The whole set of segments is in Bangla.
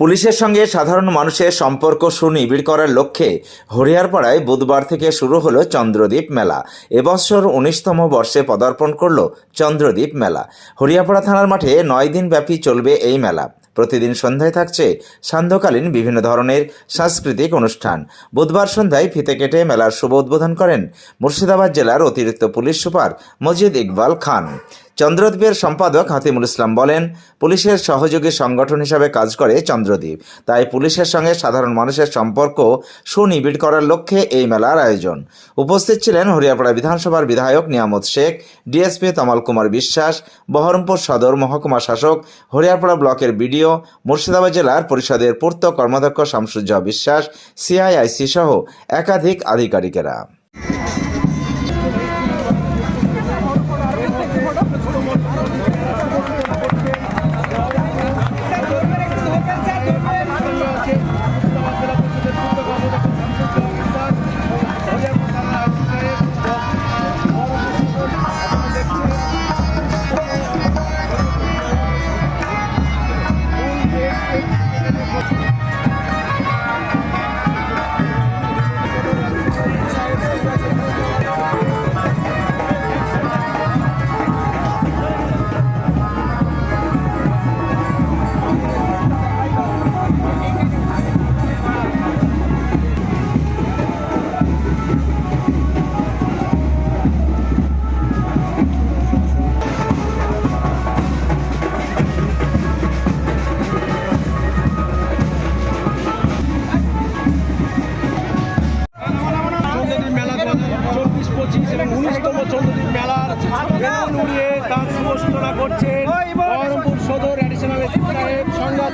পুলিশের সঙ্গে সাধারণ মানুষের সম্পর্ক সুনিবিড় করার লক্ষ্যে হরিয়ারপাড়ায় বুধবার থেকে শুরু হলো চন্দ্রদ্বীপ মেলা। এবছর উনিশতম বর্ষে পদার্পণ করল চন্দ্রদ্বীপ মেলা। হরিয়ারপাড়া থানার মাঠে নয় দিন ব্যাপী চলবে এই মেলা। প্রতিদিন সন্ধ্যায় থাকছে সান্ধ্যকালীন বিভিন্ন ধরনের সাংস্কৃতিক অনুষ্ঠান। বুধবার সন্ধ্যায় ফিতে কেটে মেলার শুভ উদ্বোধন করেন মুর্শিদাবাদ জেলার অতিরিক্ত পুলিশ সুপার মজিদ ইকবাল খান। চন্দ্রদ্বীপের সম্পাদক হাতিমুল ইসলাম বলেন, পুলিশের সহযোগী সংগঠন হিসাবে কাজ করে চন্দ্রদ্বীপ। তাই পুলিশের সঙ্গে সাধারণ মানুষের সম্পর্ক সুনিবিড় করার লক্ষ্যে এই মেলার আয়োজন। উপস্থিত ছিলেন হরিয়াপাড়া বিধানসভার বিধায়ক নিয়ামত শেখ, ডিএসপি তমাল কুমার বিশ্বাস, বহরমপুর সদর মহকুমা শাসক, হরিয়াপাড়া ব্লকের বিডিও, মুর্শিদাবাদ জেলার পরিষদের পূর্ত কর্মাধ্যক্ষ শামসুজ্জাহ বিশ্বাস, সিআইআইসি সহ একাধিক আধিকারিকেরা।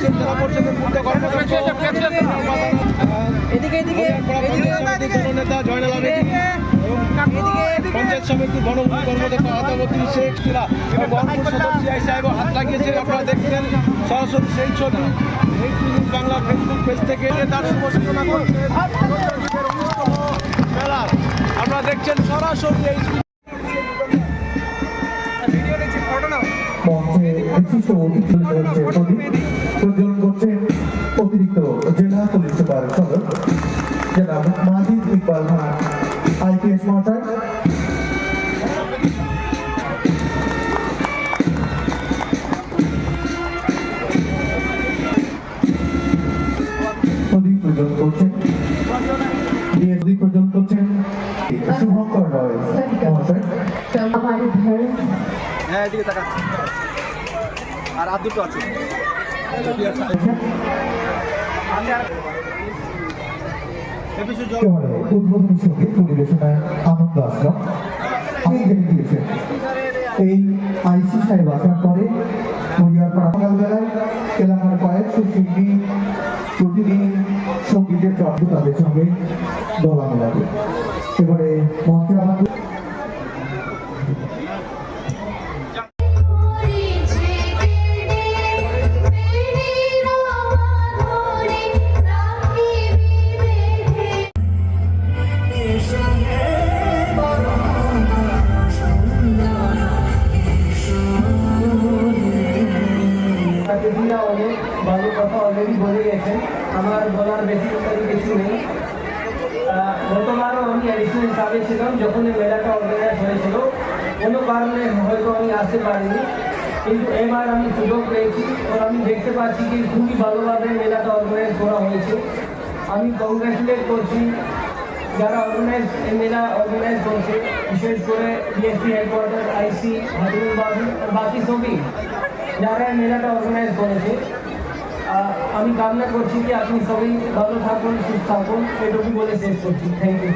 আছেন জেলা পরিষদের পূর্ত কর্মদক্ষ এদিকে এদিকে সমিতির নেতা জয়নাল আবেদিন পঞ্চায়েত সমিতির বনভূমি কর্মদক্ষ আতাবদ্দিন শেখ তুলা এবং বহরমপুর সদর সিআই সাহেবও হাত লাগিয়েছেন আপনারা দেখছেন সরাসরি সেই ছবি। এই বাংলা ফেসবুক পেজ থেকে তার শুভ সূচনা করছেন মেলার। আপনারা দেখছেন সরাসরি এই অতিথি জল থানা আইপিএস মহাশয় করছেন। পর্যন্ত করছেন। শুভঙ্কর রয় মহাশয় হ্যাঁ এদিকে তাকান। আর আর দুটো আছে। উদ্বোধনী সংগীত পরিবেশনায় আনন্দ আসলাম আমি দিয়েছেন এই আইসি সাহেব আসার পরে হরিয়ার সকালবেলায় এলাকার কয়েকশো শিল্পী প্রতিদিন সঙ্গীতের চর্চা তাদের সঙ্গে দলা মেলাবে এবারে মঞ্চে দিদিরা অনেক ভালো কথা অলরেডি বলে গেছেন। আমার বলার বেশি কিছু নেই। গতবারও আমি অ্যাডিশনাল হিসাবে ছিলাম, যখন এই মেলাটা অর্গানাইজ হয়েছিল। কোনো কারণে হয়তো আমি আসতে পারিনি। কিন্তু এবার আমি সুযোগ পেয়েছি আর আমি দেখতে পাচ্ছি কি খুবই ভালোভাবে মেলাটা অর্গানাইজ করা হয়েছে। আমি কংগ্রেচুলেট করছি যারা অর্গানাইজ মেলা অর্গানাইজ করছে। বিশেষ করে ডিএসপি হেডকোয়ার্টার আইসি হাজির বাকি সবই। যারা এই মেলাটা অর্গানাইজ করেছে আমি কামনা করছি কি আপনি সবাই ভালো থাকুন, সুস্থ থাকুন। এটুকু বলে শেষ করছি। Thank you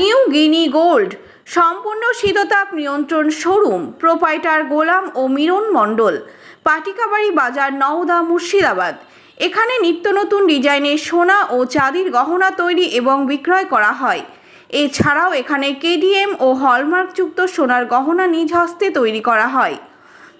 new Guinea gold, সম্পূর্ণ শীততাপ নিয়ন্ত্রণ শোরুম, প্রোপাইটার গোলাম ও মিরন মণ্ডল, পাটিকাবাড়ি বাজার নওদা মুর্শিদাবাদ। এখানে নিত্য নতুন ডিজাইনের সোনা ও চাঁদির গহনা তৈরি এবং বিক্রয় করা হয়। এছাড়াও এখানে কেডিএম ও হলমার্কযুক্ত সোনার গহনা নিজ হস্তে তৈরি করা হয়।